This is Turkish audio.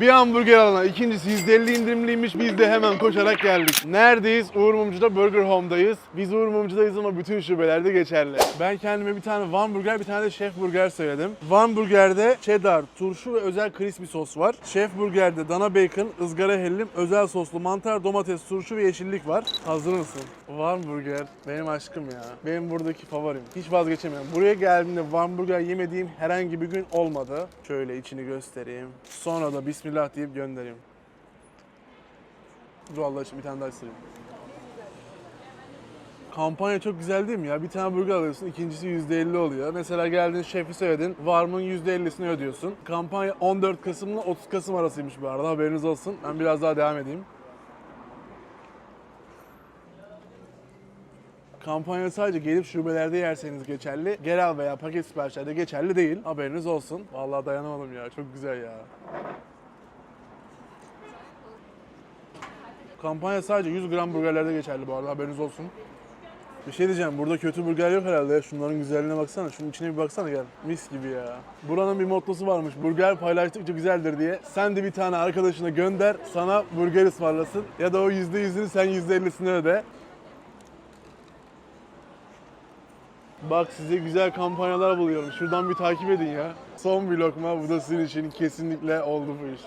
Bir hamburger alana. İkincisi %50 indirimliymiş. Biz de hemen koşarak geldik. Neredeyiz? Uğur Mumcu'da Burger Home'dayız. Biz Uğur Mumcu'dayız ama bütün şubelerde geçerli. Ben kendime bir tane Van Burger, bir tane de Chef Burger söyledim. Van Burger'de cheddar, turşu ve özel crispy sos var. Chef Burger'de dana bacon, ızgara hellim, özel soslu mantar, domates, turşu ve yeşillik var. Hazır mısın? Van Burger benim aşkım ya. Benim buradaki favorim. Hiç vazgeçemiyorum. Buraya geldiğimde Van Burger yemediğim herhangi bir gün olmadı. Şöyle içini göstereyim. Sonra da Bismillah deyip göndereyim. Dur Allah için bir tane daha ısırayım. Kampanya çok güzel değil mi ya? Bir tane burger alıyorsun, ikincisi %50 oluyor. Mesela geldin şefi söyledin, varmın %50'sini ödüyorsun. Kampanya 14 Kasım'la 30 Kasım arasıymış bu arada haberiniz olsun. Ben biraz daha devam edeyim. Kampanya sadece gelip şubelerde yerseniz geçerli. Gel al veya paket siparişlerde geçerli değil. Haberiniz olsun. Vallahi dayanamadım ya. Çok güzel ya. Kampanya sadece 100 gram burgerlerde geçerli bu arada haberiniz olsun. Bir şey diyeceğim burada kötü burger yok herhalde. Şunların güzelliğine baksana. Şunun içine bir baksana gel. Mis gibi ya. Buranın bir mottosu varmış. Burger paylaştıkça güzeldir diye. Sen de bir tane arkadaşına gönder. Sana burger ısmarlasın. Ya da o %100'ünü sen %50'sini öde. Bak size güzel kampanyalar buluyorum. Şuradan bir takip edin ya. Son bir lokma bu da sizin için kesinlikle oldu bu iş.